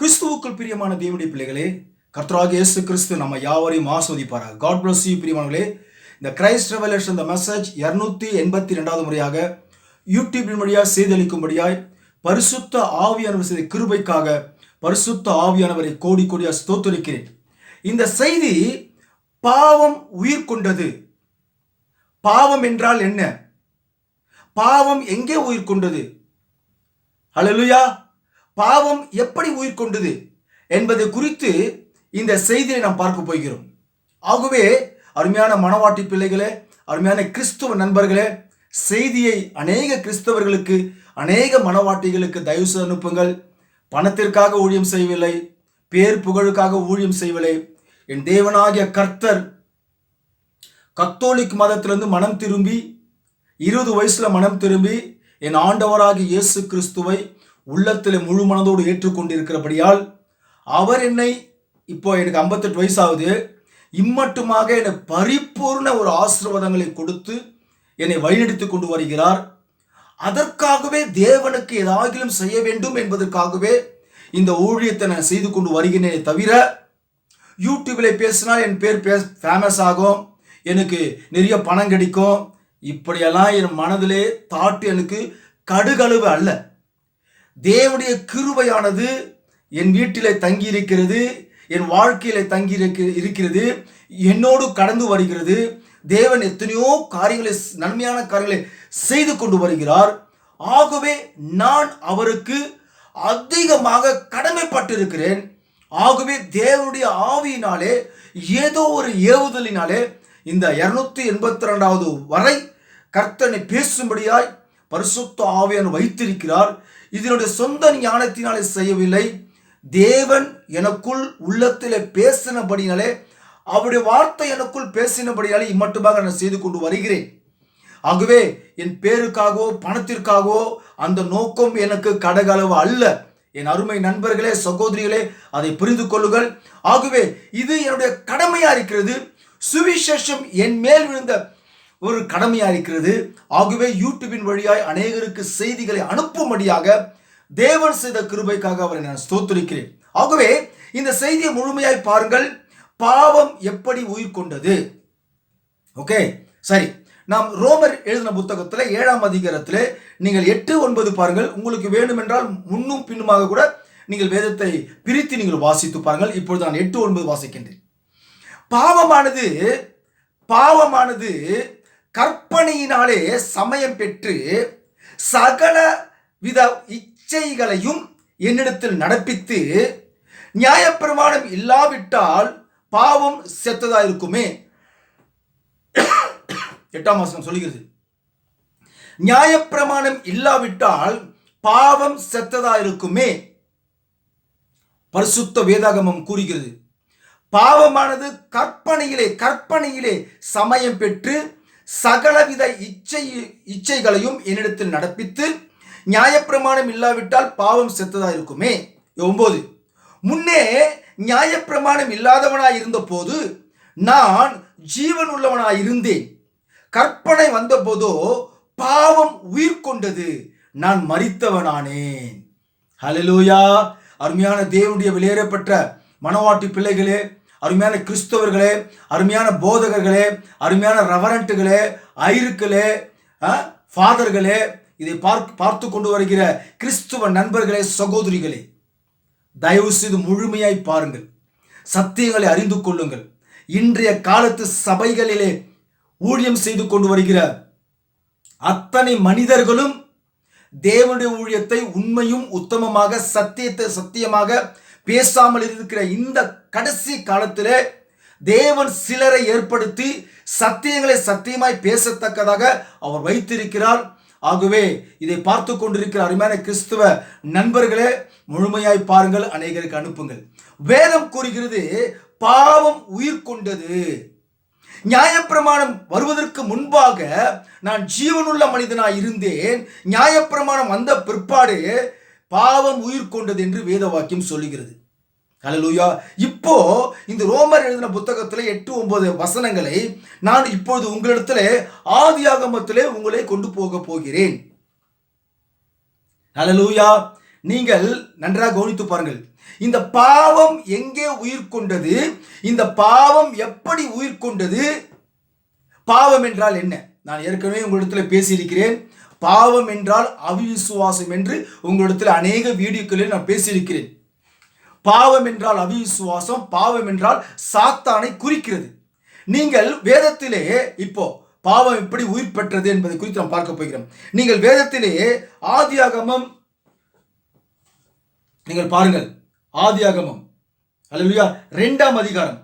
கிறிஸ்துவுக்குள் பிரியமான தேவனுடைய பிள்ளைகளே கர்த்தராக இயேசு கிறிஸ்து நம்ம யாவரையும் ஆஸ்வதிப்பாராக. காட் பிளஸ் யூ பிரியமானங்களே இந்த கிரைஸ்ட் ரெவலேஷன் இந்த மெசேஜ் இரநூத்தி எண்பத்தி ரெண்டாவது முறையாக யூடியூப்பின் வழியாக செய்தளிக்கும்படியாய் பரிசுத்த ஆவியானவர் செய்த கிருபைக்காக பரிசுத்த ஆவியானவரை கோடி கோடியாக ஸ்தோத்தரிக்கிறேன். இந்த செய்தி பாவம் உயிர் கொண்டது. பாவம் என்றால் என்ன? பாவம் எங்கே உயிர் கொண்டது? அழலுயா பாவம் எப்படி உயிர் கொண்டது என்பது குறித்து இந்த செய்தியை நாம் பார்க்க போகிறோம். ஆகவே அருமையான மனவாட்டி பிள்ளைகளே அருமையான கிறிஸ்துவ நண்பர்களே செய்தியை அநேக கிறிஸ்தவர்களுக்கு அநேக மனவாட்டிகளுக்கு தயவு செய்து அனுப்புங்கள். பணத்திற்காக ஊழியம் செய்யவில்லை பேர் புகழுக்காக ஊழியம் செய்யவில்லை. என் தேவனாகிய கர்த்தர் கத்தோலிக் மதத்திலிருந்து மனம் திரும்பி இருபது வயசுல மனம் திரும்பி என் ஆண்டவராகிய இயேசு கிறிஸ்துவை உள்ளத்தில் முழு மனதோடு ஏற்றுக்கொண்டிருக்கிறபடியால் அவர் என்னை இப்போ எனக்கு ஐம்பத்தெட்டு வயசாகுது இம்மட்டுமாக என்னை பரிபூர்ண ஒரு ஆசீர்வாதங்களை கொடுத்து என்னை வழிநடத்தி கொண்டு வருகிறார். அதற்காகவே தேவனுக்கு ஏதாகிலும் செய்ய வேண்டும் என்பதற்காகவே இந்த ஊழியத்தை நான் செய்து கொண்டு வருகிறேனே தவிர யூடியூப்பில் பேசினால் என் பேர் பே ஃபேமஸ் ஆகும் எனக்கு நிறைய பணம் கிடைக்கும் இப்படியெல்லாம் என் மனதிலே தாட்டு எனக்கு கடுகளவு அல்ல. தேவனுடைய கிருபையானது என் வீட்டிலே தங்கி இருக்கிறது என் வாழ்க்கையில தங்கி இருக்கிறது என்னோடு கடந்து வருகிறது. தேவன் எத்தனையோ காரியங்களை நன்மையான காரியங்களை செய்து கொண்டு வருகிறார். ஆகவே நான் அவருக்கு அதிகமாக கடமைப்பட்டிருக்கிறேன். ஆகவே தேவனுடைய ஆவியினாலே ஏதோ ஒரு ஏவுதலினாலே இந்த இருநூத்தி எண்பத்தி ரெண்டாவது வரை கர்த்தனை பேசும்படியாய் பரிசுத்த ஆவியான வைத்திருக்கிறார். இதனுடைய சொந்த ஞானத்தினாலே செய்யவில்லை. தேவன் எனக்குள் உள்ளத்தில் பேசினபடினாலே அவருடைய வார்த்தை எனக்குள் பேசினபடியாலே இம்மட்டுமாக நான் செய்து கொண்டு வருகிறேன். ஆகவே என் பேருக்காகவோ பணத்திற்காகவோ அந்த நோக்கம் எனக்கு கடகளவு அல்ல. என் அருமை நண்பர்களே சகோதரிகளே அதை புரிந்து கொள்ளுங்கள். ஆகவே இது என்னுடைய கடமையாக இருக்கிறது. சுவிசேஷம் என் மேல் விழுந்த ஒரு கடமையாக இருக்கிறது. ஆகவே யூடியூபின் வழியாய் அநேகருக்கு செய்திகளை அனுப்பும்படியாக தேவன் செய்த கிருபைக்காக அவரை நான் ஸ்தோத்திரிக்கிறேன். ஆகவே இந்த செய்தியை முழுமையாய் பாருங்கள். பாவம் எப்படி உயிர் கொண்டது? ஓகே சரி. நாம் ரோமர் எழுதின புத்தகத்தில் ஏழாம் அதிகாரத்தில் நீங்கள் எட்டு ஒன்பது பாருங்கள். உங்களுக்கு வேண்டுமென்றால் முன்னும் பின்னுமாக கூட நீங்கள் வேதத்தை பிரித்து நீங்கள் வாசித்து பாருங்கள். இப்பொழுது நான் எட்டு ஒன்பது வாசிக்கின்றேன். பாவமானது பாவமானது கற்பனையினாலே சமயம் பெற்று சகல வித இச்சைகளையும் என்னிடத்தில் நடப்பித்து நியாயப்பிரமாணம் இல்லாவிட்டால் பாவம் செத்ததா இருக்குமே எட்டாம் மாசம் சொல்லுகிறது. நியாயப்பிரமாணம் இல்லாவிட்டால் பாவம் செத்ததா இருக்குமே பரிசுத்த வேதாகமம் கூறுகிறது. பாவமானது கற்பனையிலே கற்பனையிலே சமயம் பெற்று சகலவித இச்சை இச்சைகளையும் என்னிடத்தில் நடப்பித்து நியாயப்பிரமாணம் இல்லாவிட்டால் பாவம் செத்ததா இருக்குமே. ஒன்பது முன்னே நியாயப்பிரமாணம் இல்லாதவனாய் இருந்தபோது நான் ஜீவன் உள்ளவனாய் இருந்தேன். கற்பனை வந்தபோதோ பாவம் உயிர் கொண்டது. நான் மறித்தவனானேன் ஹலலூயா அருமையான தேவனுடைய வெளியேறப்பட்ட மனவாட்டி பிள்ளைகளே அருமையான கிறிஸ்தவர்களே அருமையான போதகர்களே அருமையான ரெவரண்ட்டுகளே ஐருக்களே ஃபாதர்களே இதை பார்த்து பார்த்து கொண்டு வருகிற கிறிஸ்துவ நண்பர்களே சகோதரிகளே தயவு செய்து முழுமையாய் பாருங்கள். சத்தியங்களை அறிந்து கொள்ளுங்கள். இன்றைய காலத்து சபைகளிலே ஊழியம் செய்து கொண்டு வருகிற அத்தனை மனிதர்களும் தேவனுடைய ஊழியத்தை உண்மையும் உத்தமமாக சத்தியத்தை சத்தியமாக பேசாமல் இருக்கிற இந்த கடைசி காலத்திலே தேவன் சிலரை ஏற்படுத்தி சத்தியங்களை சத்தியமாய் பேசத்தக்கதாக அவர் வைத்திருக்கிறார். ஆகவே இதை பார்த்து கொண்டிருக்கிற அருமையான கிறிஸ்துவ நண்பர்களே முழுமையாய் பாருங்கள் அநேகருக்கு அனுப்புங்கள். வேதம் கூறுகிறது பாவம் உயிர் கொண்டது. நியாயப்பிரமாணம் வருவதற்கு முன்பாக நான் ஜீவனுள்ள மனிதனாய் இருந்தேன். நியாயப்பிரமாணம் வந்த பிற்பாடு பாவம் உயிர் கொண்டது என்று வேத வாக்கியம் சொல்லுகிறது. ஹalleluya இப்போ இந்த ரோமர் எழுதின புத்தகத்தில் எட்டு ஒன்பது வசனங்களை நான் இப்பொழுது உங்களிடத்தில் ஆதியாகமத்திலே உங்களை கொண்டு போக போகிறேன். ஹalleluya நீங்கள் நன்றாக கவனித்து பாருங்கள். இந்த பாவம் எங்கே உயிர் கொண்டது? இந்த பாவம் எப்படி உயிர் கொண்டது? பாவம் என்றால் என்ன? நான் ஏற்கனவே உங்களிடத்தில் பேசியிருக்கிறேன். பாவம் என்றால் அவிசுவாசம் என்று உங்களிடத்தில் அநேக வீடியோக்களில் நான் பேசியிருக்கிறேன். பாவம் என்றால் அவிசுவாசம் பாவம் என்றால் சாத்தானை குறிக்கிறது. நீங்கள் வேதத்திலே இப்போ பாவம் எப்படி உயிர் பெற்றது என்பதை குறித்து நாம் பார்க்க போகிறோம். நீங்கள் வேதத்திலே ஆதியாகமம் நீங்கள் பாருங்கள் ஆதியாகமம். அல்லா ரெண்டாம் அதிகாரம்.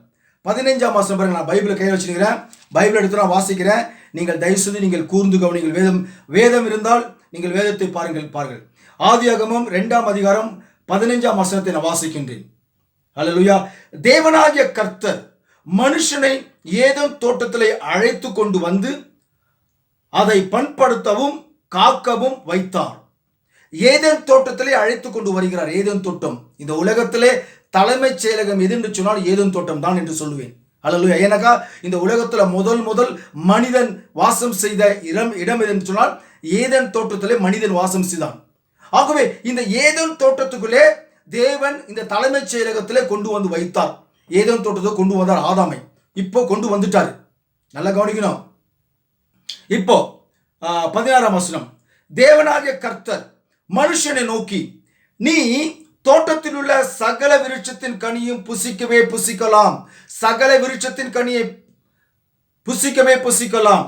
பதினைஞ்சாம் மாதம் பாருங்க நான் பைபிளை கையில் வச்சுருக்கிறேன். பைபிள் எடுத்து நான் வாசிக்கிறேன். நீங்கள் தயவுசெய்து நீங்கள் கூர்ந்து கவனிங்கள் வேதம் வேதம் இருந்தால் நீங்கள் வேதத்தை பாருங்கள் பாருங்கள். ஆதியாகமம் ரெண்டாம் அதிகாரம் பதினைஞ்சாம் வசனத்தை நான் வாசிக்கின்றேன். அல்லலுயா தேவனாகிய கர்த்தர் மனுஷனை ஏதோ தோட்டத்திலே அழைத்து கொண்டு வந்து அதை பண்படுத்தவும் காக்கவும் வைத்தார். ஏதேன் தோட்டத்திலே அழைத்து கொண்டு வருகிறார். ஏதேன் தோட்டம். இந்த உலகத்திலே தலைமைச் செயலகம் எது என்று சொன்னால் ஏதேன் தோட்டம் தான் என்று சொல்லுவேன். அல்லலுயா ஏனக்கா இந்த உலகத்தில் முதல் முதல் மனிதன் வாசம் செய்த இடம் இடம் எதுன்னு சொன்னால் ஏதேன் தோட்டத்திலே மனிதன் வாசம் செய்தான். ஆகவே இந்த ஏதேன் தோட்டத்துக்குள்ளே தேவன் இந்த தலைமைச் செயலகத்தில் கொண்டு வந்து வைத்தார். ஏதேன் தோட்டத்தை கொண்டு வந்தார் ஆதாமை. இப்போ கொண்டு வந்துட்டார். நல்லா கவனிக்கணும். இப்போ பதினாறாம் வசனம். தேவனாகிய கர்த்தர் மனுஷனை நோக்கி நீ தோட்டத்தில் உள்ள சகல விருட்சத்தின் கனியும் புசிக்கவே புசிக்கலாம். சகல விருட்சத்தின் கனியை புசிக்கவே புசிக்கலாம்.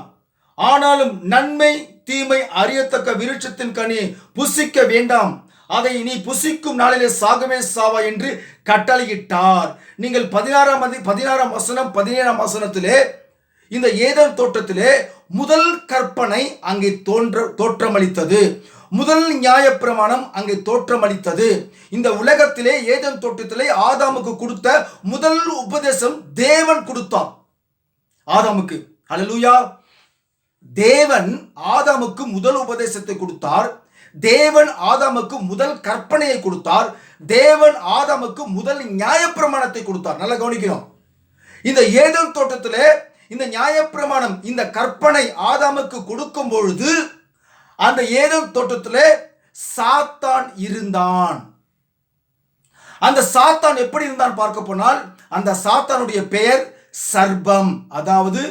ஆனாலும் நன்மை தீமை அறியத்தக்க விருட்சத்தின் கனி புசிக்க வேண்டாம். அதை நீ புசிக்கும் நாளிலே சாகவே சாவா என்று கட்டளையிட்டார். நீங்கள் பதினாறாம் அதி பதினாறாம் வசனம் பதினேழாம் வசனத்திலே இந்த ஏதன் தோட்டத்திலே முதல் கற்பனை அங்கே தோன்ற தோற்றமளித்தது. முதல் நியாயப்பிரமாணம் அங்கே தோற்றமளித்தது. இந்த உலகத்திலே ஏதன் தோட்டத்திலே ஆதாமுக்கு கொடுத்த முதல் உபதேசம் தேவன் கொடுத்தான். ஆதாமுக்கு. ஹalleluya. தேவன் ஆதாமுக்கு முதல் உபதேசத்தை கொடுத்தார். தேவன் ஆதாமுக்கு முதல் கற்பனையை கொடுத்தார். தேவன் ஆதாமுக்கு முதல் நியாயப்பிரமாணத்தை கொடுத்தார். நல்லா கவனிக்கணும். இந்த ஏதல் தோட்டத்தில் இந்த நியாயப்பிரமாணம் இந்த கற்பனை ஆதாமுக்கு கொடுக்கும் பொழுது அந்த ஏதல் தோட்டத்தில் சாத்தான் இருந்தான். அந்த சாத்தான் எப்படி இருந்தான் பார்க்க போனால் அந்த சாத்தானுடைய பெயர் சர்பம். அதாவது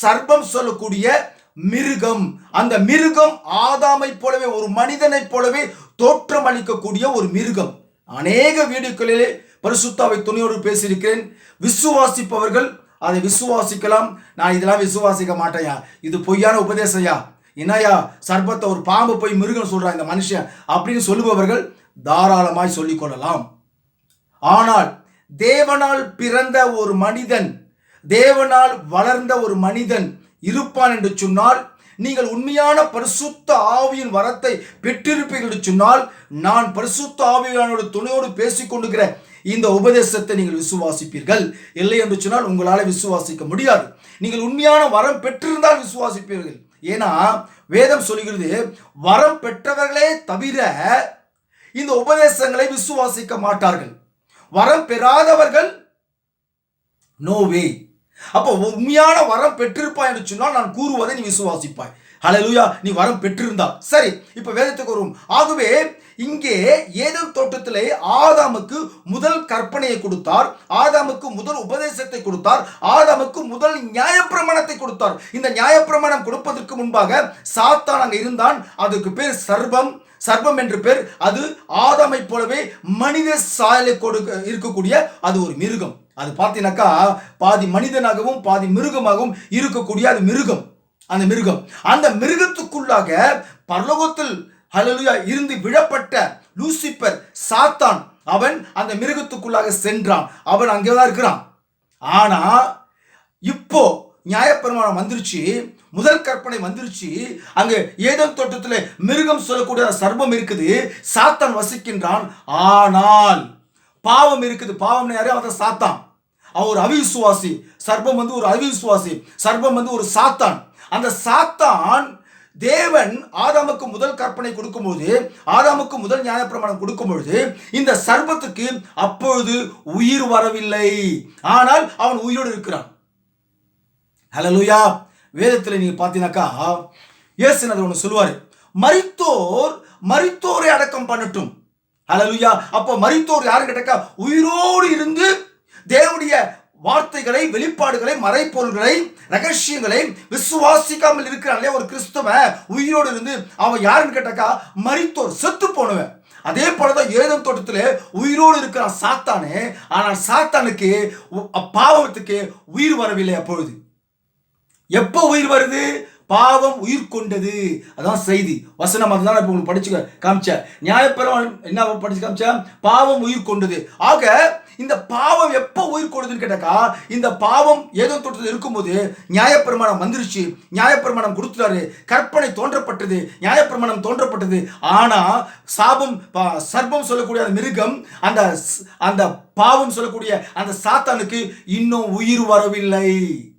சர்பம் சொல்லக்கூடிய மிருகம். அந்த மிருகம் ஆதாமை போலவே ஒரு மனிதனைப் போலவே தோற்றம் அளிக்கக்கூடிய ஒரு மிருகம். அநேக வீடியோக்களிலே பரிசுத்தாவை துணையோடு பேசியிருக்கிறேன். விசுவாசிப்பவர்கள் அதை விசுவாசிக்கலாம். நான் இதெல்லாம் விசுவாசிக்க மாட்டேயா இது பொய்யான உபதேசையா என்னையா சர்பத்தை ஒரு பாம்பு போய் மிருகம் சொல்கிறான் இந்த மனுஷன் அப்படின்னு சொல்லுபவர்கள் தாராளமாய் சொல்லிக் கொள்ளலாம். ஆனால் தேவனால் பிறந்த ஒரு மனிதன் தேவனால் வளர்ந்த ஒரு மனிதன் இருப்பான் என்று சொன்னால் நீங்கள் உண்மையான பரிசுத்த ஆவியின் வரத்தை பெற்றிருப்பீர்கள் என்று சொன்னால் நான் பரிசுத்த ஆவியானோட துணையோடு பேசிக்கொண்டுகிற இந்த உபதேசத்தை நீங்கள் விசுவாசிப்பீர்கள். இல்லை என்று சொன்னால் உங்களால் விசுவாசிக்க முடியாது. நீங்கள் உண்மையான வரம் பெற்றிருந்தால் விசுவாசிப்பீர்கள். ஏன்னா வேதம் சொல்கிறது வரம் பெற்றவர்களே தவிர இந்த உபதேசங்களை விசுவாசிக்க மாட்டார்கள். வரம் பெறாதவர்கள் நோவே. அப்போ உண்மையான வரம் பெற்றிருப்பாய் என்று சொன்னால் நான் கூறுவதை நீ விசுவாசிப்பாய். ஹalleluya நீ வரம் பெற்றிருந்தால். சரி இப்போ வேதத்துக்கு வரும் ஆகவே இங்கே ஏதோ தோட்டத்திலே ஆதாமுக்கு முதல் கற்பனையை கொடுத்தார். ஆதாமுக்கு முதல் உபதேசத்தை கொடுத்தார். ஆதாமுக்கு முதல் நியாயப்பிரமாணத்தை கொடுத்தார். இந்த நியாயப்பிரமாணம் கொடுப்பதற்கு முன்பாக சாத்தான் அங்கே இருந்தான். அதுக்கு பேர் சர்வம் சர்ப்பம் என்று பேர். அது ஆதாமை போலவே மனித சாயலை கொடுக்க இருக்கக்கூடிய அது ஒரு மிருகம். அது பார்த்தீங்கன்னாக்கா பாதி மனிதனாகவும் பாதி மிருகமாகவும் இருக்கக்கூடிய அது மிருகம். அந்த மிருகம். அந்த மிருகத்துக்குள்ளாக பரலோகத்தில் ஹலலுயா இருந்து விழப்பட்ட லூசிபர் சாத்தான் அவன் அந்த மிருகத்துக்குள்ளாக சென்றான். அவன் அங்கே தான் இருக்கிறான். ஆனால் இப்போ நியாயப்பெருமானம் வந்துருச்சு முதல் கற்பனை வந்துருச்சு அங்கே ஏதோ தோட்டத்தில் மிருகம் சொல்லக்கூடிய சர்வம் இருக்குது சாத்தான் வசிக்கின்றான். ஆனால் பாவம் இருக்குது பாவம் யாரு? அவன் சாத்தான். அவன் ஒரு அவிசுவாசி. சர்ப்பம் வந்து ஒரு அவிசுவாசி. சர்ப்பம் வந்து ஒரு சாத்தான். அந்த சாத்தான் தேவன் ஆதாமுக்கு முதல் கற்பனை கொடுக்கும்போது ஆதாமுக்கு முதல் நியாயப்பிரமாணம் கொடுக்கும்பொழுது இந்த சர்பத்துக்கு அப்பொழுது உயிர் வரவில்லை. ஆனால் அவன் உயிரோடு இருக்கிறான். ஹலலுயா வேதத்தில் நீங்க பார்த்தீங்கன்னாக்கா இயேசுநாதர் ஒன்று சொல்லுவார்? மறித்தோர் மறித்தோரை அடக்கம் பண்ணட்டும். அலலுயா. அப்போ மரித்தோர் யாரு கேட்டா உயிரோடு இருந்து தேவனுடைய வார்த்தைகளை வெளிப்பாடுகளை மறைப்பொருள்களை ரகசியங்களை விசுவாசிக்காமல் இருக்கிறாங்களே ஒரு கிறிஸ்தவ உயிரோடு இருந்து அவன் யாருன்னு கேட்டாக்கா? மரித்தோர் செத்து போனவன். அதே போலதான் ஏதம் தோட்டத்திலே உயிரோடு இருக்கிறான் சாத்தானே ஆனால் சாத்தானுக்கு உ- பாவத்துக்கு உயிர் வரவில்லை அப்பொழுது. எப்போ உயிர் வருது? பாவம் உயிர் கொண்டது. அதான் செய்தி. வசனம் அதுதான் இப்போ உங்களுக்கு படிச்சு காமிச்சேன். நியாயப்பிரமாணம் என்ன படிச்சு காமிச்சேன் பாவம் உயிர் கொண்டது. ஆக இந்த பாவம் எப்போ உயிர் கொடுதுன்னு கேட்டாக்கா இந்த பாவம் ஏதோ தோட்டத்தில் இருக்கும்போது நியாயப்பிரமாணம் வந்துருச்சு. நியாயப்பிரமாணம் கொடுத்துட்டாரு. கற்பனை தோன்றப்பட்டது. நியாயப்பிரமாணம் தோன்றப்பட்டது. ஆனா சாபம் பா- சொல்லக்கூடிய அந்த மிருகம் அந்த அந்த பாவம் சொல்லக்கூடிய அந்த சாத்தானுக்கு இன்னும் உயிர் வரவில்லை.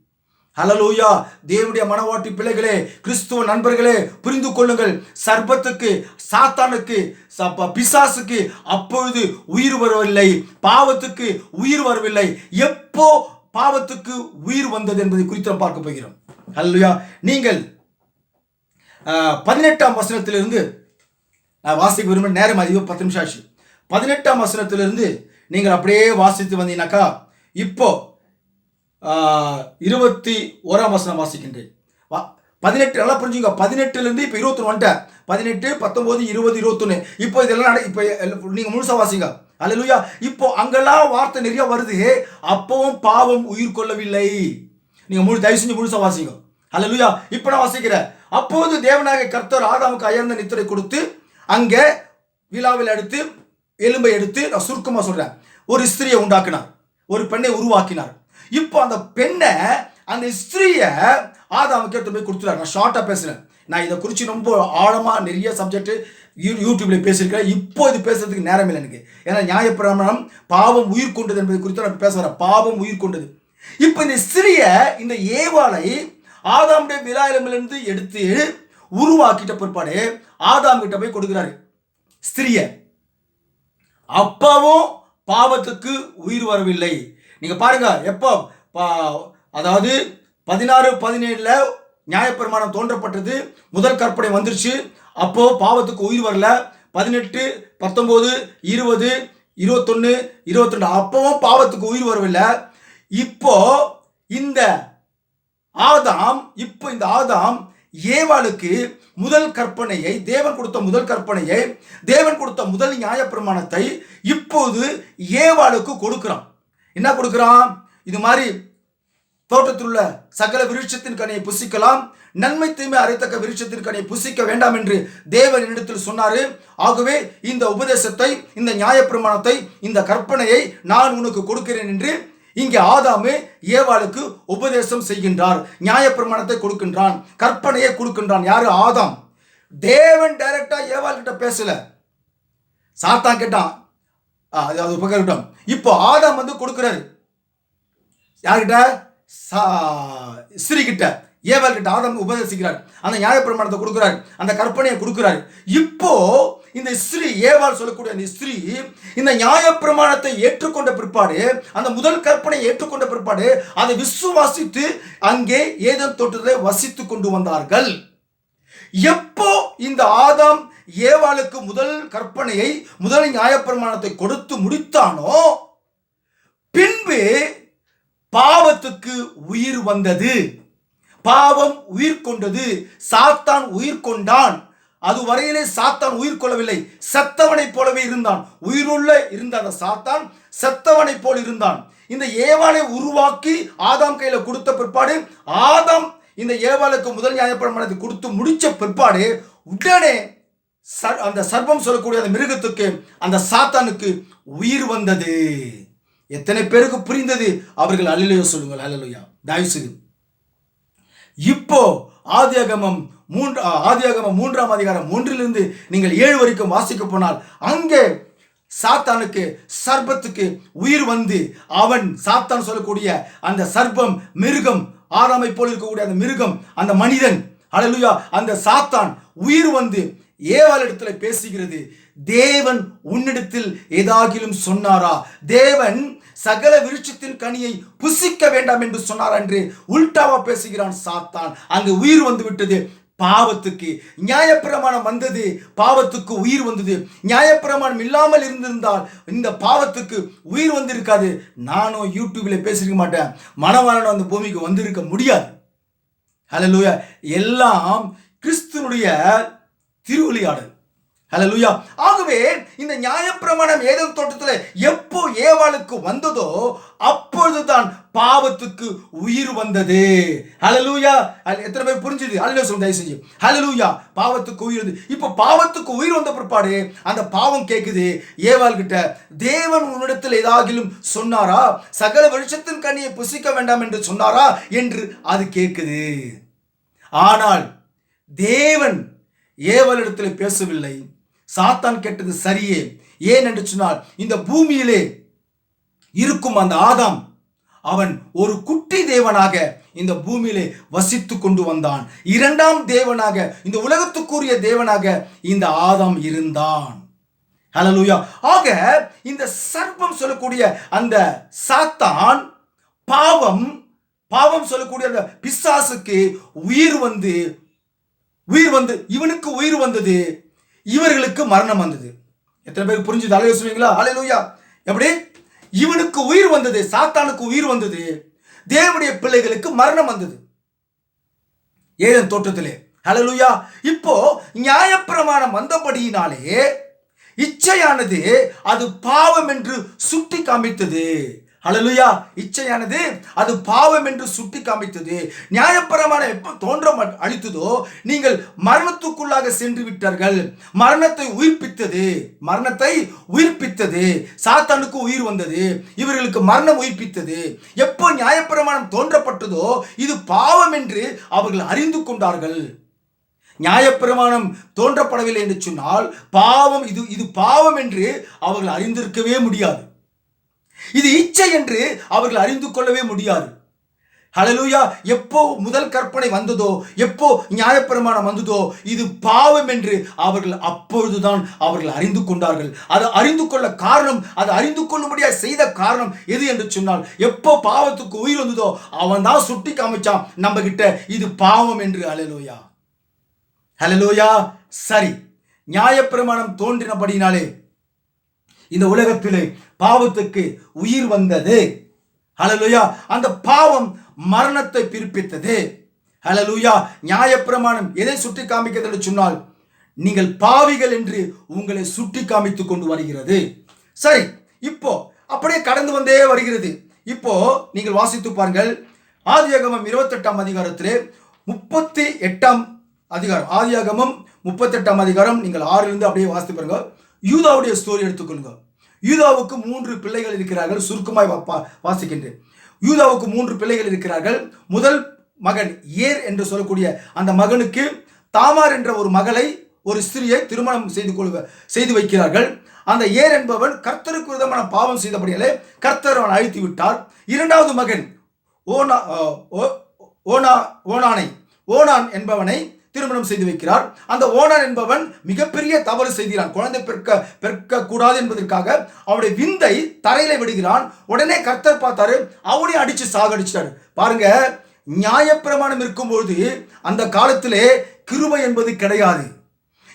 ஹலலூயா தேவனுடைய மனவாட்டி பிள்ளைகளே கிறிஸ்துவ நண்பர்களே புரிந்து கொள்ளுங்கள். சர்பத்துக்கு சாத்தானுக்கு ச- ப- பிசாசுக்கு அப்பொழுது உயிர் வரவில்லை. பாவத்துக்கு உயிர் வரவில்லை. எப்போ பாவத்துக்கு உயிர் வந்தது என்பதை குறித்து நாம் பார்க்க போகிறோம். ஹலலுயா நீங்கள் பதினெட்டாம் வசனத்திலிருந்து நான் வாசிக்க விரும்ப நேரம் அதிகம் பத்து நிமிஷம் ஆச்சு. பதினெட்டாம் வசனத்திலிருந்து நீங்கள் அப்படியே வாசித்து வந்தீங்கன்னாக்கா இப்போ இருபத்தி ஓராம் வசனம் வாசிக்கின்றேன். வா பதினெட்டு நல்லா புரிஞ்சுங்க. பதினெட்டுலேருந்து இப்போ இருபத்தொன்று வந்துட்டேன். பதினெட்டு பத்தொம்போது இருபது இருபத்தொன்று இப்போ இதெல்லாம் இப்போ நீங்கள் முழுசாக வாசிங்க. அல்லேலூயா இப்போ அங்கெல்லாம் வார்த்தை நிறைய வருது. அப்பவும் பாவம் உயிர் கொள்ளவில்லை. நீங்கள் முழு தயவு செஞ்சு முழுசாக வாசிங்க. அல்லேலூயா இப்போ நான் வாசிக்கிறேன். அப்போது தேவநாயக கர்த்தர் ஆதாமுக்கு அயர்ந்த நித்திரை கொடுத்து அங்கே விழாவில் எடுத்து எலும்பை எடுத்து நான் சுருக்கமாக சொல்கிறேன் ஒரு ஸ்திரியை உண்டாக்கினார். ஒரு பெண்ணை உருவாக்கினார். இப்போ அந்த பெண்ணை அந்த ஸ்திரியை ஆதாமுக்கு எடுத்து போய் கொடுத்துருக்காங்க நான் ஷார்ட்டாக பேசுகிறேன் நான் இதை குறித்து ரொம்ப ஆழமாக நிறைய சப்ஜெக்ட்டு யூ யூடியூப்ல பேசியிருக்கிறேன். இப்போ இது பேசுறதுக்கு நேரம் இல்லை எனக்கு. ஏன்னா நியாயப்பிரமாணம் பாவம் உயிர் கொண்டது என்பதை குறித்து நான் பேச வரேன். பாவம் உயிர் கொண்டது. இப்போ இந்த ஸ்திரியை இந்த ஏவாளை ஆதாமுடைய விலாயிலமிலிருந்து எடுத்து உருவாக்கிட்ட பிற்பாடு ஆதாம் கிட்ட போய் கொடுக்குறாரு. ஸ்திரியை. அப்பாவும் பாவத்துக்கு உயிர் வரவில்லை. நீங்கள் பாருங்க எப்போ பா- அதாவது பதினாறு பதினேழில் நியாயப்பிரமாணம் தோன்றப்பட்டது முதல் கற்பனை வந்துருச்சு. அப்போது பாவத்துக்கு உயிர் வரல. பதினெட்டு பத்தொம்போது இருபது இருபத்தொன்று இருபத்தி அப்பவும் பாவத்துக்கு உயிர் வரவில்லை. இப்போ இந்த ஆதாம் இப்போ இந்த ஆதாம் ஏவாளுக்கு முதல் கற்பனையை தேவன் கொடுத்த முதல் கற்பனையை தேவன் கொடுத்த முதல் நியாயப்பிரமாணத்தை இப்போது ஏவாளுக்கு கொடுக்குறான். என்ன கொடுக்குறான்? இது மாதிரி தோட்டத்தில் உள்ள சகல விருட்சத்தின் கனியை புசிக்கலாம் நன்மை தீமை அரைத்தக்க விருட்சத்தின் கனியை புசிக்க வேண்டாம் என்று தேவன் இடத்தில் சொன்னாரு. ஆகவே இந்த உபதேசத்தை இந்த நியாயப்பிரமாணத்தை இந்த கற்பனையை நான் உனக்கு கொடுக்கிறேன் என்று இங்கே ஆதாமு ஏவாளுக்கு உபதேசம் செய்கின்றார். நியாயப்பிரமாணத்தை கொடுக்கின்றான் கற்பனையை கொடுக்கின்றான். யாரு? ஆதாம். தேவன் டைரக்டா ஏவாள் கிட்ட பேசல. சாத்தான் கேட்டான் அது அது பக்கம் இருக்கட்டும் இப்போ ஆதாம் வந்து கொடுக்குறாரு. யார்கிட்ட? சா- ஸ்திரீ கிட்ட கிட்ட ஆதாம் உபதேசிக்கிறார். அந்த நியாயப்பிரமாணத்தை கொடுக்குறாரு. அந்த கற்பனையை கொடுக்குறாரு. இப்போ இந்த ஸ்திரீ ஏவால் சொல்லக்கூடிய அந்த ஸ்திரீ இந்த நியாயப்பிரமாணத்தை ஏற்றுக்கொண்ட பிற்பாடு அந்த முதல் கற்பனையை ஏற்றுக்கொண்ட பிற்பாடு அதை விசுவாசித்து அங்கே ஏதன் தோட்டத்திலே வசித்து கொண்டு வந்தார்கள். எப்போ இந்த ஆதாம் ஏவாளுக்கு முதல் கற்பனையை முதல் நியாயப்பிரமாணத்தை கொடுத்து முடித்தானோ பின்பு பாவத்துக்கு உயிர் வந்தது. பாவம் உயிர் கொண்டது. சாத்தான் உயிர் கொண்டான். அது வரையிலே சாத்தான் உயிர் கொள்ளவில்லை. செத்தவனைப் போலவே இருந்தான். உயிருள்ள இருந்த அந்த சாத்தான் செத்தவனைப் போல் இருந்தான். இந்த ஏவாளை உருவாக்கி ஆதாம் கையில் கொடுத்த பிற்பாடு ஆதாம் இந்த ஏவாளுக்கு முதல் நியாயப்பிரமாணத்தை கொடுத்து முடிச்ச பிற்பாடு உடனே அந்த சர்ப்பம் சொல்லக்கூடிய அந்த மிருகத்துக்கு அந்த சாத்தானுக்கு உயிர் வந்தது. எத்தனை பேருக்கு புரிந்தது? அவர்கள் அல்லையோ சொல்லுங்கள் அல்லலையா. தயவு செய்து இப்போ ஆதியாகமம் மூன்று ஆதியாகமம் மூன்றாம் அதிகாரம் ஒன்றிலிருந்து நீங்கள் ஏழு வரைக்கும் வாசிக்க போனால் அங்கே சாத்தானுக்கு சர்பத்துக்கு உயிர் வந்து அவன் சாத்தான் சொல்லக்கூடிய அந்த சர்பம் மிருகம் ஆறாமை போல் இருக்கக்கூடிய அந்த மிருகம் அந்த மனிதன் அழலுயா அந்த சாத்தான் உயிர் வந்து ஏவாளிடத்துல பேசுகிறது தேவன் உன்னிடத்தில் ஏதாகிலும் சொன்னாரா? தேவன் சகல விருட்சத்தின் கனியை புசிக்க வேண்டாம் என்று சொன்னார் என்று உல்டாவா பேசுகிறான் சாத்தான். அங்கு உயிர் வந்து விட்டது பாவத்துக்கு. நியாயப்பிரமாணம் வந்தது பாவத்துக்கு உயிர் வந்தது. நியாயப்பிரமாணம் இல்லாமல் இருந்திருந்தால் இந்த பாவத்துக்கு உயிர் வந்திருக்காது. நானும் யூடியூப்ல பேசிருக்க மாட்டேன். மனவாளன் அந்த பூமிக்கு வந்திருக்க முடியாது. ஹalleluya. எல்லாம் கிறிஸ்துனுடைய திருவிளையாடல். லூயா ஆகவே இந்த நியாயப்பிரமாணம் ஏதோ தோட்டத்தில் எப்போ ஏவாளுக்கு வந்ததோ அப்பொழுதுதான் பாவத்துக்கு உயிர் வந்தது. ஹalleluya லூயா எத்தனை பேர் புரிஞ்சுது? ஹalleluya சொல்லுங்க தயவு செஞ்சு. லூயா பாவத்துக்கு உயிர் வந்து இப்போ பாவத்துக்கு உயிர் வந்த பிற்பாடு அந்த பாவம் கேட்குது ஏவாள் கிட்ட தேவன் உன்னிடத்தில் ஏதாகிலும் சொன்னாரா? சகல வெளிச்சத்தின் கண்ணியை புசிக்க வேண்டாம் என்று சொன்னாரா? என்று அது கேட்குது ஆனால் தேவன் ஏவலிடத்தில் பேசவில்லை. சாத்தான் கேட்டது சரியே. ஏன் என்று சொன்னால் இந்த பூமியிலே இருக்கும் அந்த ஆதாம் அவன் ஒரு குட்டி தேவனாக இந்த பூமியிலே வசித்து கொண்டு வந்தான். இரண்டாம் தேவனாக இந்த உலகத்துக்குரிய தேவனாக இந்த ஆதாம் இருந்தான். ஹலலூயா ஆக இந்த சர்ப்பம் சொல்லக்கூடிய அந்த சாத்தான் பாவம் பாவம் சொல்லக்கூடிய அந்த பிசாசுக்கு உயிர் வந்து உயிர் வந்து இவனுக்கு உயிர் வந்தது. இவர்களுக்கு மரணம் வந்தது. எத்தனை பேருக்கு புரிஞ்சுது? அலைய சொல்லுவீங்களா அலையலூயா எப்படி? இவனுக்கு உயிர் வந்தது சாத்தானுக்கு உயிர் வந்தது. தேவனுடைய பிள்ளைகளுக்கு மரணம் வந்தது. ஏதன் தோட்டத்திலே ஹalleluya. இப்போ நியாயப்பிரமாணம் வந்தபடியினாலே இச்சையானது அது பாவம் என்று சுட்டி காமித்தது. அழலுயா இச்சையானது அது பாவம் என்று சுட்டி காமித்தது நியாயப்பிரமாணம் எப்போ தோன்ற அளித்ததோ நீங்கள் மரணத்துக்குள்ளாக சென்று விட்டார்கள். மரணத்தை உயிர்ப்பித்தது. மரணத்தை உயிர்ப்பித்தது. சாத்தானுக்கு உயிர் வந்தது. இவர்களுக்கு மரணம் உயிர்ப்பித்தது. எப்போ நியாயப்பிரமாணம் தோன்றப்பட்டதோ இது பாவம் என்று அவர்கள் அறிந்து கொண்டார்கள். நியாயப்பிரமாணம் தோன்றப்படவில்லை என்று சொன்னால் பாவம் இது இது பாவம் என்று அவர்கள் அறிந்திருக்கவே முடியாது. இது இச்சை என்று அவர்கள் அறிந்து கொள்ளவே முடியாது. ஹலலூயா எப்போ முதல் கற்பனை வந்ததோ எப்போ நியாயப்பிரமாணம் வந்ததோ இது பாவம் என்று அவர்கள் அப்பொழுதுதான் அவர்கள் அறிந்து கொண்டார்கள். அது அறிந்து கொள்ள காரணம் அது அறிந்து கொள்ளும்படியாக செய்த காரணம் எது என்று சொன்னால் எப்போ பாவத்துக்கு உயிர் வந்ததோ அவன் தான் சுட்டி காமிச்சான் நம்ம கிட்ட இது பாவம் என்று ஹalleluya. ஹலலூயா சரி. நியாயப்பிரமாணம் தோன்றினபடினாலே இந்த உலகத்திலே பாவத்துக்கு உயிர் வந்தது. ஹலலுயா அந்த பாவம் மரணத்தை பிறப்பித்தது. ஹலலுயா நியாயப்பிரமாணம் எதை சுட்டி காமிக்கிறது என்று சொன்னால் நீங்கள் பாவிகள் என்று உங்களை சுட்டி காமித்து கொண்டு வருகிறது. சரி இப்போ அப்படியே கடந்து வந்தே வருகிறது. இப்போ நீங்கள் வாசித்து பாருங்கள். ஆதியாகமம் இருபத்தெட்டாம் அதிகாரத்திலே முப்பத்தி எட்டாம் அதிகாரம். ஆதியாகமம் முப்பத்தெட்டாம் அதிகாரம் நீங்கள் ஆறிலிருந்து அப்படியே வாசித்து பாருங்க யூதாவுடைய ஸ்டோரி எடுத்துக்கொள்ளுங்க யூதாவுக்கு மூன்று பிள்ளைகள் இருக்கிறார்கள் சுருக்கமாய் வா- வாசிக்கின்றேன். யூதாவுக்கு மூன்று பிள்ளைகள் இருக்கிறார்கள். முதல் மகன் ஏர் என்று சொல்லக்கூடிய அந்த மகனுக்கு தாமார் என்ற ஒரு மகளை ஒரு ஸ்திரியை திருமணம் செய்து கொள்வ செய்து வைக்கிறார்கள். அந்த ஏர் என்பவன் கர்த்தருக்கு விதமான பாவம் செய்தபடியாலே கர்த்தர் அவன் அழித்து விட்டார். இரண்டாவது மகன் ஓனா ஓ- ஓனா ஓனானை ஓனான் என்பவனை திருமணம் செய்து வைக்கிறார். அந்த ஓனான் என்பவன் மிகப்பெரிய தவறு செய்கிறான். குழந்தை பிறக்க பிறக்க கூடாது என்பதற்காக அவருடைய விந்தை தரையில விடுகிறான். உடனே கர்த்தர் பார்த்தாரு அவனையும் அடிச்சு சாகடிச்சிட்டாரு. பாருங்க நியாயப்பிரமாணம் இருக்கும்பொழுது அந்த காலத்திலே கிருபை என்பது கிடையாது.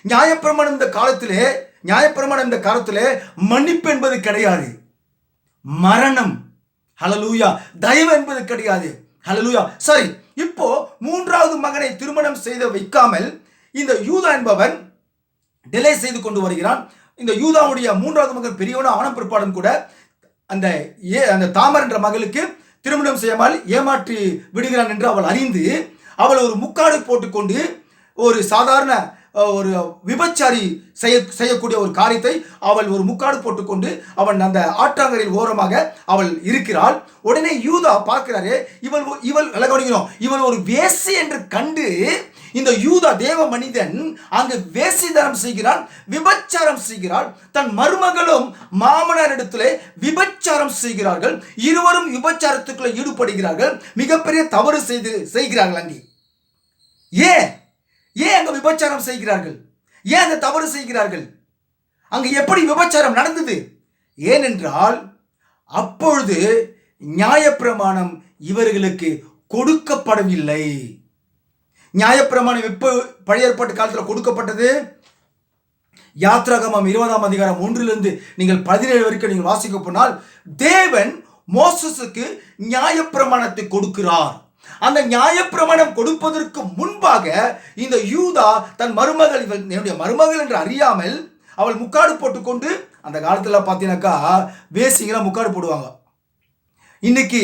நியாயப்பிரமாணம் இந்த காலத்திலே நியாயப்பிரமாணம் இந்த காலத்திலே மன்னிப்பு என்பது கிடையாது. மரணம். ஹலலூயா தயவு என்பது கிடையாது. ஹலலூயா சரி இப்போ மூன்றாவது மகனை திருமணம் செய்து வைக்காமல் இந்த யூதா என்பவன் டிலே செய்து கொண்டு வருகிறான். இந்த யூதாவுடைய மூன்றாவது மகன் பெரியவன ஆன பிற்பாடும் கூட அந்த ஏ அந்த தாமர் என்ற மகளுக்கு திருமணம் செய்யாமல் ஏமாற்றி விடுகிறான் என்று அவள் அறிந்து அவள் ஒரு முக்காடு போட்டுக்கொண்டு ஒரு சாதாரண ஒரு விபச்சாரி செய்ய செய்யக்கூடிய ஒரு காரியத்தை அவள் ஒரு முக்காடு போட்டுக்கொண்டு அவன் அந்த ஆற்றாங்கரில் ஓரமாக அவள் இருக்கிறாள். உடனே யூதா பார்க்கிறாரு இவள் இவள் நல்லா கவனிக்கணும். இவள் ஒரு வேசி என்று கண்டு இந்த யூதா தேவ மனிதன் அங்கு வேசிதனம் செய்கிறான் விபச்சாரம் செய்கிறாள். தன் மருமகளும் மாமனாரிடத்திலே விபச்சாரம் செய்கிறார்கள். இருவரும் விபச்சாரத்துக்குள்ள ஈடுபடுகிறார்கள். மிகப்பெரிய தவறு செய்து செய்கிறார்கள் அங்கே. ஏன்? ஏன் அங்கே விபச்சாரம் செய்கிறார்கள்? ஏன் அந்த தவறு செய்கிறார்கள்? அங்கு எப்படி விபச்சாரம் நடந்தது? ஏனென்றால் அப்பொழுது நியாயப்பிரமாணம் இவர்களுக்கு கொடுக்கப்படவில்லை. நியாயப்பிரமாணம் எப்போ பழைய ஏற்பாட்டு காலத்தில் கொடுக்கப்பட்டது? யாத்ராகமம் இருபதாம் அதிகாரம் ஒன்றிலிருந்து நீங்கள் பதினேழு வரைக்கும் நீங்கள் வாசிக்க போனால் தேவன் மோசஸுக்கு நியாயப்பிரமாணத்தை கொடுக்கிறார். அந்த நியாயப்பிரமாணம் கொடுப்பதற்கு முன்பாக இந்த யூதா தன் மருமகள் இவள் என்னுடைய மருமகள் என்று அறியாமல் அவள் முக்காடு போட்டுக்கொண்டு அந்த காலத்தில் பார்த்தீங்கன்னாக்கா வேசிங்கெல்லாம் முக்காடு போடுவாங்க. இன்னைக்கு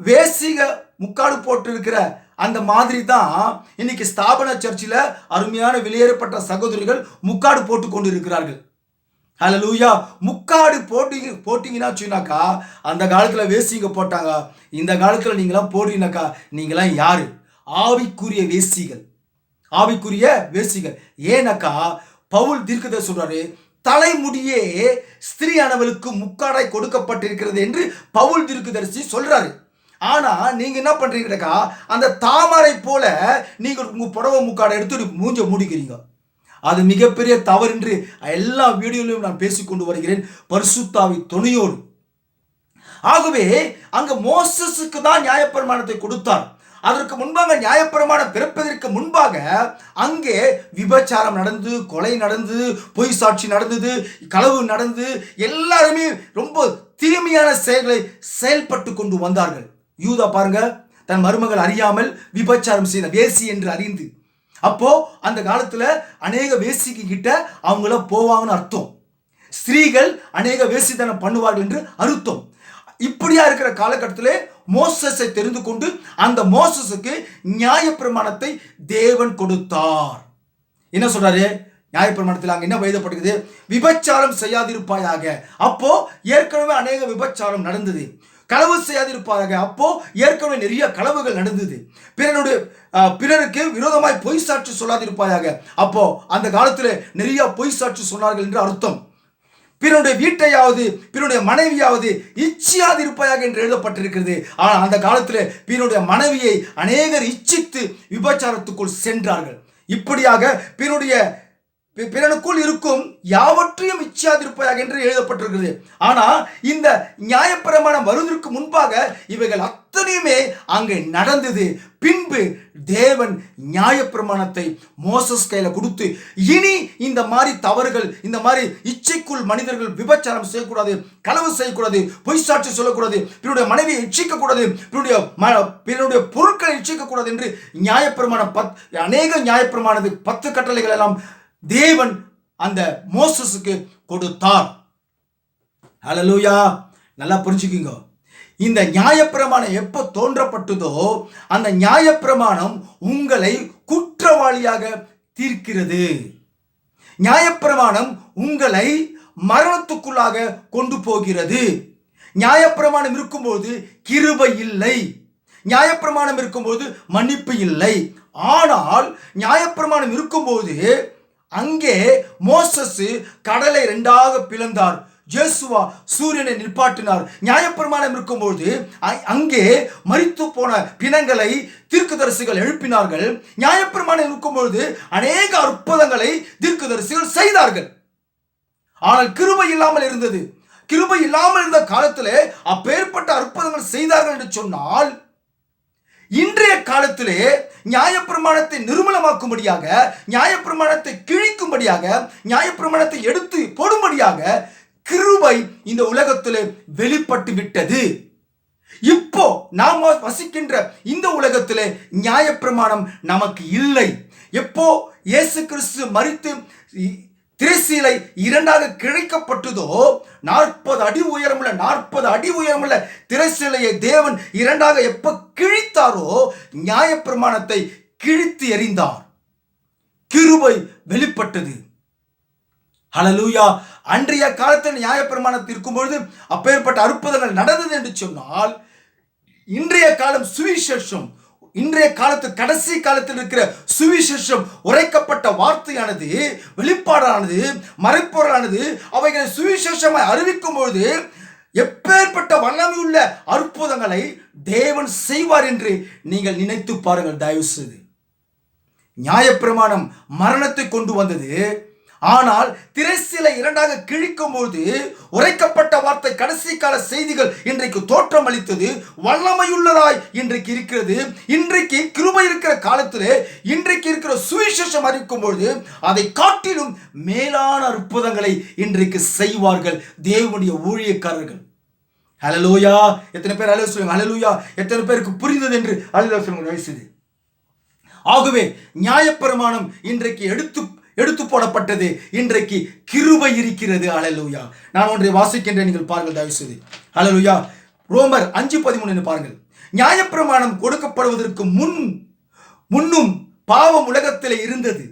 வேசிக முக்காடு போட்டு இருக்கிற அந்த மாதிரி தான் இன்னைக்கு ஸ்தாபன சர்ச்சில் அருமையான வெளியேறப்பட்ட சகோதரிகள் முக்காடு போட்டு கொண்டு இருக்கிறார்கள் லூயா முக்காடு போட்டிங்க போட்டிங்கன்னா வச்சுனாக்கா அந்த காலத்தில் வேசிங்க போட்டாங்க. இந்த காலத்தில் நீங்களாம் போடுறீங்கனாக்கா நீங்களாம் யார்? ஆவிக்குரிய வேசிகள். ஆவிக்குரிய வேசிகள். ஏனாக்கா பவுல் தீர்க்கதை சொல்கிறாரு தலைமுடியே ஸ்திரீயானவளுக்கு முக்காடாய் கொடுக்கப்பட்டிருக்கிறது என்று பவுல் தீர்க்கதரிசி சொல்கிறாரு ஆனால் நீங்கள் என்ன பண்றீங்கனாக்கா அந்த தாமரை போல நீங்கள் உங்கள் புடவை முக்காடை எடுத்து மூஞ்ச மூடிக்கிறீங்க. அது மிகப்பெரிய தவறு என்று எல்லா வீடியோலையும் நான் பேசிக்கொண்டு வருகிறேன். பரிசுத்தாவி துணையோடு. ஆகவே அங்கு மோசஸுக்கு தான் நியாயப்பிரமாணத்தை கொடுத்தார். அதற்கு முன்பாக நியாயப்பிரமாணம் பிறப்பதற்கு முன்பாக அங்கே விபச்சாரம் நடந்து கொலை நடந்து பொய் சாட்சி நடந்தது களவு நடந்து எல்லாருமே ரொம்ப தீமையான செயல்களை செயல்பட்டு கொண்டு வந்தார்கள். யூதா பாருங்க தன் மருமகள் அறியாமல் விபச்சாரம் செய்த வேசி என்று அறிந்து அப்போ அந்த காலத்துல அநேக வேசிக்கு கிட்ட அவங்கள போவாங்கன்னு அர்த்தம். ஸ்திரீகள் அநேக வேசித்தனம் பண்ணுவார்கள் என்று அர்த்தம். இப்படியா இருக்கிற காலகட்டத்திலே மோசஸை தெரிந்து கொண்டு அந்த மோசஸுக்கு நியாயப்பிரமாணத்தை தேவன் கொடுத்தார். என்ன சொல்றாரு? நியாயப்பிரமாணத்தில் அங்கே என்ன எழுதப்பட்டிருக்குது? விபச்சாரம் செய்யாதிருப்பாயாக. அப்போ ஏற்கனவே அநேக விபச்சாரம் நடந்தது. களவு செய்யாதிருப்பாயாக அப்போ ஏற்கனவே நிறைய களவுகள் நடந்தது. பிறனுடைய பிறருக்கு விரோதமாய் பொய் சாட்சி சொல்லாதிருப்பாயாக அப்போ அந்த காலத்தில் நிறைய பொய் சாட்சி சொன்னார்கள் என்று அர்த்தம். பிறனுடைய வீட்டையாவது பிறனுடைய மனைவியாவது இச்சியாது இருப்பாயாக என்று எழுதப்பட்டிருக்கிறது. ஆனால் அந்த காலத்தில் பிறனுடைய மனைவியை அநேகர் இச்சித்து விபச்சாரத்துக்குள் சென்றார்கள். இப்படியாக பிறனுடைய பிறனுக்குள் இருக்கும் யாவற்றையும் இச்சியாதிருப்பதாக என்று எழுதப்பட்டிருக்கிறது. ஆனா இந்த நியாயப்பிரமாணம் வருவதற்கு முன்பாக இவைகள் அத்தனையுமே அங்கே நடந்தது. பின்பு தேவன் நியாயப்பிரமாணத்தை மோசஸ் கையில் கொடுத்து இனி இந்த மாதிரி தவறுகள் இந்த மாதிரி இச்சைக்குள் மனிதர்கள் விபச்சாரம் செய்யக்கூடாது களவு செய்யக்கூடாது பொய் சாட்சி சொல்லக்கூடாது பிறனுடைய மனைவியை இச்சிக்கக்கூடாது பிறனுடைய ம- பிறனுடைய பொருட்களை இச்சிக்கக்கூடாது என்று நியாயப்பிரமாணம் பத் அநேக நியாயப்பிரமானது பத்து கட்டளைகள் எல்லாம் தேவன் அந்த மோசஸுக்கு கொடுத்தார். ஹலலூயா நல்லா புரிஞ்சுக்கிங்க. இந்த நியாயப்பிரமாணம் எப்போ தோன்றப்பட்டதோ அந்த நியாயப்பிரமாணம் உங்களை குற்றவாளியாக தீர்க்கிறது. நியாயப்பிரமாணம் உங்களை மரணத்துக்குள்ளாக கொண்டு போகிறது. நியாயப்பிரமாணம் இருக்கும்போது கிருபை இல்லை. நியாயப்பிரமாணம் இருக்கும்போது மன்னிப்பு இல்லை. ஆனால் நியாயப்பிரமாணம் இருக்கும்போது அங்கே மோசஸ் கடலை ரெண்டாக பிளந்தார். ஜேசுவா சூரியனை நிற்பாட்டினார். நியாயப்பிரமாணம் இருக்கும்போது அங்கே மறித்து போன பிணங்களை தீர்க்குதரிசிகள் எழுப்பினார்கள். நியாயப்பிரமாணம் இருக்கும்பொழுது அநேக அற்புதங்களை தீர்க்குதரிசிகள் செய்தார்கள். ஆனால் கிருபை இல்லாமல் இருந்தது. கிருபை இல்லாமல் இருந்த காலத்தில் அப்பேற்பட்ட அற்புதங்கள் செய்தார்கள் என்று சொன்னால் இன்றைய காலத்திலே நியாயப்பிரமாணத்தை நிர்மலமாக்கும்படியாக நியாயப்பிரமாணத்தை கிழிக்கும்படியாக நியாயப்பிரமாணத்தை எடுத்து போடும்படியாக கிருபை இந்த உலகத்திலே வெளிப்பட்டு விட்டது. இப்போ நாம் வசிக்கின்ற இந்த உலகத்திலே நியாயப்பிரமாணம் நமக்கு இல்லை. எப்போ இயேசு கிறிஸ்து மரித்து இ- திரைசீலை இரண்டாக கிழிக்கப்பட்டதோ நாற்பது அடி உயரமுள்ள நாற்பது அடி உயரமுள்ள திரைசீலையை தேவன் இரண்டாக எப்ப கிழித்தாரோ நியாயப்பிரமாணத்தை கிழித்து எறிந்தார். கிருபை வெளிப்பட்டது. ஹலலூயா அன்றைய காலத்தில் நியாயப்பிரமாணத்தில் இருக்கும்பொழுது அப்பேற்பட்ட அற்புதங்கள் நடந்தது என்று சொன்னால் இன்றைய காலம் சுவிசேஷம். இன்றைய காலத்து கடைசி காலத்தில் இருக்கிற சுவிசேஷம் உரைக்கப்பட்ட வார்த்தையானது வெளிப்பாடானது மறைப்பொருளானது அவைகளை சுவிசேஷமாய் அறிவிக்கும் பொழுது எப்பேற்பட்ட வல்லமையுள்ள அற்புதங்களை தேவன் செய்வார் என்று நீங்கள் நினைத்து பாருங்கள் தயவு செய்து நியாயப்பிரமாணம் மரணத்தை கொண்டு வந்தது ஆனால் திரைசிலை இரண்டாக கிழிக்கும் போது உரைக்கப்பட்ட வார்த்தை கடைசி கால செய்திகள் இன்றைக்கு தோற்றம் அளித்தது வல்லமையுள்ளதாய் இன்றைக்கு இருக்கிறது. இன்றைக்கு கிருபை இருக்கிற காலத்திலே இன்றைக்கு இருக்கிற சுவிசேஷம் அறிவிக்கும் பொழுது அதை காட்டிலும் மேலான அற்புதங்களை இன்றைக்கு செய்வார்கள் தேவனுடைய ஊழியக்காரர்கள். ஹலலூயா எத்தனை பேர் அலுவலக சொல்லுங்க. ஹலலூயா எத்தனை பேருக்கு புரிந்தது என்று அலுவலக சொல்லுங்க. வயசுது ஆகவே நியாயப்பிரமாணம் இன்றைக்கு எடுத்து எடுத்து போடப்பட்டது. இன்றைக்கு கிருபை இருக்கிறது. அலலுயா நான் ஒன்றை வாசிக்கின்றேன். நீங்கள் பாருங்கள் தயவு செய்து அலலுயா ரோமர் அஞ்சு பதிமூணு பாருங்கள். நியாயப்பிரமாணம் கொடுக்கப்படுவதற்கு முன் முன்னும் பாவம் உலகத்தில் இருந்தது.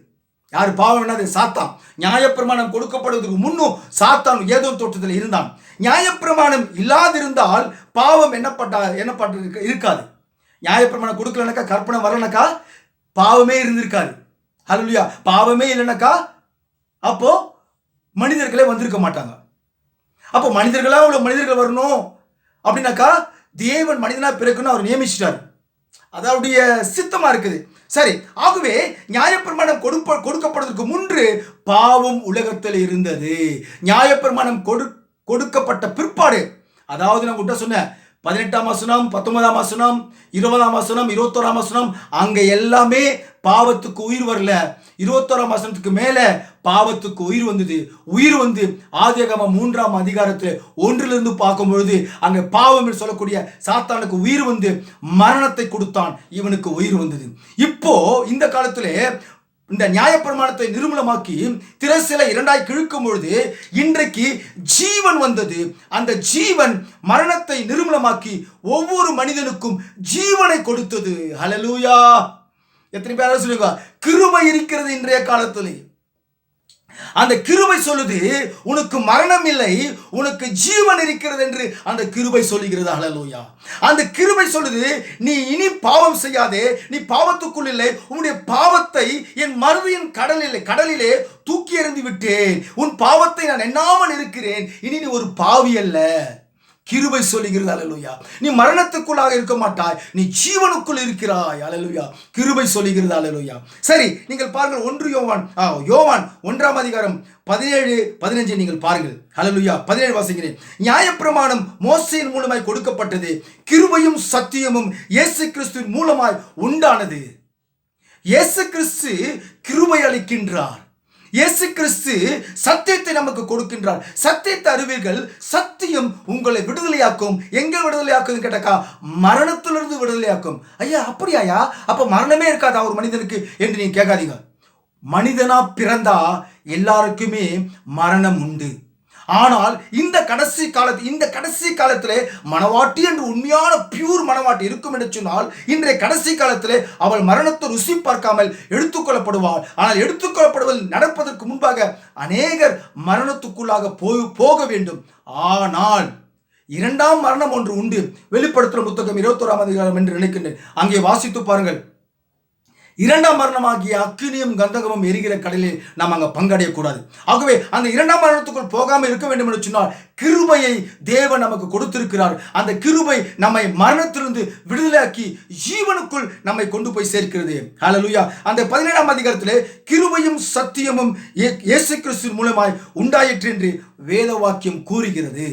யார் பாவம் என்னது? சாத்தான். நியாயப்பிரமாணம் கொடுக்கப்படுவதற்கு முன்னும் சாத்தான் ஏதோ தோற்றத்தில் இருந்தான். நியாயப்பிரமாணம் இல்லாதிருந்தால் பாவம் என்னப்பட்டா என்னப்பட்டு இருக்காது. நியாயப்பிரமாணம் கொடுக்கலனாக்கா கற்பனை வரலனாக்கா பாவமே இருந்திருக்காது. ஹலோலியா பாவமே இல்லைனாக்கா அப்போ மனிதர்களே வந்திருக்க மாட்டாங்க. அப்போ மனிதர்களாக உள்ள மனிதர்கள் வரணும்? அப்படின்னாக்கா தேவன் மனிதனாக பிறக்கணும் அவர் நியமிச்சிட்டார். அது அவருடைய சித்தமாக இருக்குது. சரி ஆகவே நியாயப்பிரமாணம் கொடுப்ப கொடுக்கப்படுவதற்கு முன்று பாவம் உலகத்தில் இருந்தது. நியாயப்பிரமாணம் கொடு கொடுக்கப்பட்ட பிற்பாடு அதாவது நான் உங்கள்கிட்ட சொன்னேன் பதினெட்டாம் வசனம் பத்தொன்பதாம் வசனம் இருபதாம் வசனம் இருபத்தோராம் வசனம் அங்கே எல்லாமே பாவத்துக்கு உயிர் வரல. இருபத்தோராம் வசனத்துக்கு மேல பாவத்துக்கு உயிர் வந்தது. உயிர் வந்து ஆதியகம மூன்றாம் அதிகாரத்தில் ஒன்றிலிருந்து பார்க்கும் பொழுது அங்க பாவம் என்று சொல்லக்கூடிய சாத்தானுக்கு உயிர் வந்து மரணத்தை கொடுத்தான். இவனுக்கு உயிர் வந்தது. இப்போ இந்த காலத்திலே இந்த நியாயப்பிரமாணத்தை நிர்மூலமாக்கி திரசிலை இரண்டாய் கிழக்கும் பொழுது இன்றைக்கு ஜீவன் வந்தது. அந்த ஜீவன் மரணத்தை நிர்மூலமாக்கி ஒவ்வொரு மனிதனுக்கும் ஜீவனை கொடுத்தது. ஹலலூயா எத்தனை பேர் சொல்லுங்க? கிருபை இருக்கிறது இன்றைய காலத்திலே. அந்த கிருபை சொல்லுது உனக்கு மரணம் இல்லை உனக்கு ஜீவன் இருக்கிறது என்று அந்த கிருபை சொல்லுகிறது. அழலோயா அந்த கிருபை சொல்லுது நீ இனி பாவம் செய்யாதே நீ பாவத்துக்குள் இல்லை உன்னுடைய பாவத்தை என் மருவியின் கடலிலே கடலிலே தூக்கி எறிந்து விட்டேன். உன் பாவத்தை நான் எண்ணாமல் இருக்கிறேன். இனி நீ ஒரு பாவி அல்ல. கிருபை சொல்லுகிறது அலலுயா நீ மரணத்துக்குள்ளாக இருக்க மாட்டாய். நீ ஜீவனுக்குள் இருக்கிறாய் அலலுயா கிருபை சொல்லுகிறது அலலுயா சரி நீங்கள் பாருங்கள் ஒன்று யோவான் ஆ யோவான் ஒன்றாம் அதிகாரம் பதினேழு பதினஞ்சு நீங்கள் பாருங்கள். ஹalleluya பதினேழு வாசிக்கிறேன். நியாயப்பிரமாணம் மோசையின் மூலமாய் கொடுக்கப்பட்டது கிருபையும் சத்தியமும் இயேசு கிறிஸ்துவின் மூலமாய் உண்டானது. இயேசு கிறிஸ்து கிருபை அளிக்கின்றார். இயேசு கிறிஸ்து சத்தியத்தை நமக்கு கொடுக்கின்றார். சத்தியத்தை அறிவீர்கள் சத்தியம் உங்களை விடுதலையாக்கும். எங்க விடுதலையாக்கும் கேட்டாக்கா? மரணத்திலிருந்து விடுதலையாக்கும். ஐயா அப்படியாயா? அப்ப மரணமே இருக்காதா ஒரு மனிதனுக்கு என்று நீ கேட்காதீங்க. மனிதனா பிறந்தா எல்லாருக்குமே மரணம் உண்டு. ஆனால் இந்த கடைசி காலத்து இந்த கடைசி காலத்திலே மணவாட்டி என்று உண்மையான பியூர் மனவாட்டி இருக்கும் என்று சொன்னால் இன்றைய கடைசி காலத்திலே அவள் மரணத்தை ருசி பார்க்காமல் எடுத்துக்கொள்ளப்படுவாள். ஆனால் எடுத்துக்கொள்ளப்படுவதில் நடப்பதற்கு முன்பாக அநேகர் மரணத்துக்குள்ளாக போய் போக வேண்டும். ஆனால் இரண்டாம் மரணம் ஒன்று உண்டு. வெளிப்படுத்துகிற புத்தகம் இருபத்தோராம் அதிகாரம் என்று நினைக்கின்றேன். அங்கே வாசித்து பாருங்கள். இரண்டாம் மரணமாகிய அக்கினியும் கந்தகமும் எரிகிற கடலில் நாம் அங்கே பங்கடையக்கூடாது. ஆகவே அந்த இரண்டாம் மரணத்துக்குள் போகாமல் இருக்க வேண்டும் என்று சொன்னால் கிருபையை தேவன் நமக்கு கொடுத்திருக்கிறார். அந்த கிருபை நம்மை மரணத்திலிருந்து விடுதலையாக்கி ஜீவனுக்குள் நம்மை கொண்டு போய் சேர்க்கிறது. ஹலலுயா அந்த பதினேழாம் அதிகாரத்திலே கிருபையும் சத்தியமும் இயேசு கிறிஸ்து மூலமாய் உண்டாயிற்று என்று வேத வாக்கியம் கூறுகிறது.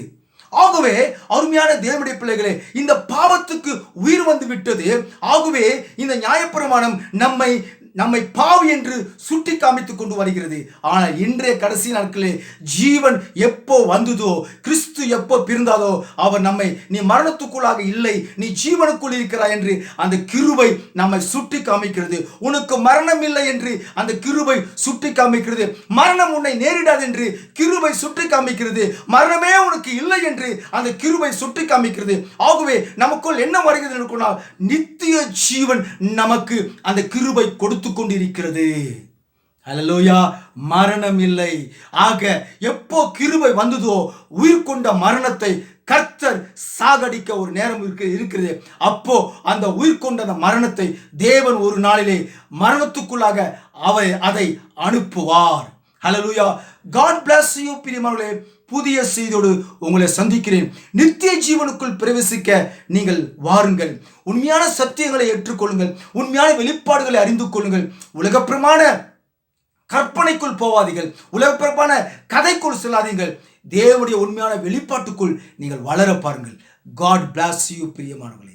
ஆகவே அருமையான தேவனுடைய பிள்ளைகளே இந்த பாவத்துக்கு உயிர் வந்து விட்டது. ஆகவே இந்த நியாயப்பிரமாணம் நம்மை நம்மை பாவி என்று சுட்டி காமித்துக் கொண்டு வருகிறது. ஆனால் இன்றைய கடைசி நாட்களே ஜீவன் எப்போ வந்ததோ கிறிஸ்து எப்போ பிறந்தாதோ அவர் நம்மை நீ மரணத்துக்குள்ளாக இல்லை நீ ஜீவனுக்குள் இருக்கிறாய் என்று அந்த கிருபை நம்மை சுட்டி காமிக்கிறது. உனக்கு மரணம் இல்லை என்று அந்த கிருபை சுட்டி காமிக்கிறது. மரணம் உன்னை நேரிடாது என்று கிருபை சுட்டி காமிக்கிறது. மரணமே உனக்கு இல்லை என்று அந்த கிருபை சுட்டி காமிக்கிறது. ஆகவே நமக்குள் என்ன வருகிறது நித்திய ஜீவன் நமக்கு அந்த கிருபை கொடுத்து கொண்டிருக்கிறது அலலோயா மரணம் இல்லை ஆக எப்போ கிருபை வந்ததோ உயிர் கொண்ட மரணத்தை கர்த்தர் சாகடிக்க ஒரு நேரம் இருக்க இருக்கிறது. அப்போ அந்த உயிர் கொண்ட அந்த மரணத்தை தேவன் ஒரு நாளிலே மரணத்துக்குள்ளாக அவை அதை அனுப்புவார். ஹலலூயா காட் பிளஸ் யூ பிரியமர்களே புதிய செய்தியோடு உங்களை சந்திக்கிறேன். நித்திய ஜீவனுக்குள் பிரவேசிக்க நீங்கள் வாருங்கள். உண்மையான சத்தியங்களை ஏற்றுக்கொள்ளுங்கள். உண்மையான வெளிப்பாடுகளை அறிந்து கொள்ளுங்கள். உலகப்பிரமான கற்பனைக்குள் போவாதீர்கள் உலகப்பிரமான கதைக்குள் செல்லாதீர்கள். தேவனுடைய உண்மையான வெளிப்பாட்டுக்குள் நீங்கள் வளர பாருங்கள். காட் பிளாஸ் யூ பிரியமானவர்கள்.